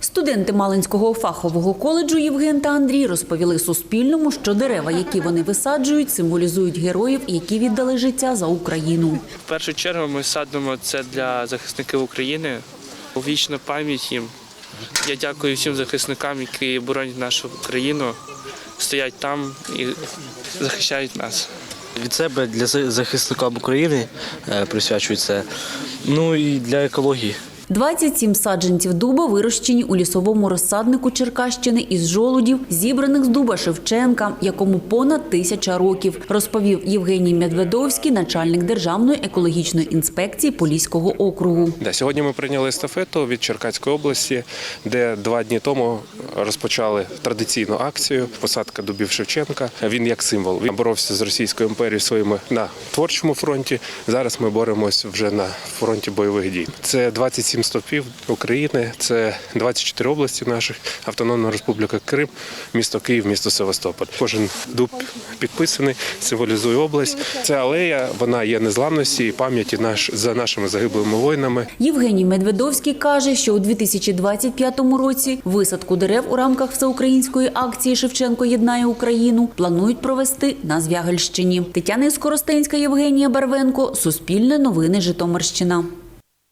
Студенти Малинського фахового коледжу Євген та Андрій розповіли Суспільному, що дерева, які вони висаджують, символізують героїв, які віддали життя за Україну. В першу чергу ми садимо це для захисників України. Вічна пам'ять їм. Я дякую всім захисникам, які боронять нашу країну, стоять там і захищають нас. Від себе для за- захисникам України е, присвячую це. Ну і для екології. 27 саджанців дуба вирощені у лісовому розсаднику Черкащини із жолудів, зібраних з дуба Шевченка, якому понад тисяча років, розповів Євгеній Медведовський, начальник Державної екологічної інспекції Поліського округу. Да, сьогодні ми прийняли естафету від Черкаської області, де два дні тому розпочали традиційну акцію посадка дубів Шевченка. Він як символ. Він боровся з Російською імперією своїми на творчому фронті. Зараз ми боремось вже на фронті бойових дій. Це 27 стовпів України, це 24 області наших, Автономна Республіка Крим, місто Київ, місто Севастополь. Кожен дуб підписаний, символізує область. Ця алея вона є незламності і пам'яті наш за нашими загиблими воїнами. Євгеній Медведовський каже, що у 2025 році висадку дерев у рамках всеукраїнської акції Шевченко єднає Україну планують провести на Звягельщині. Тетяна Скоростенська, Євгенія Барвенко, Суспільне новини Житомирщина.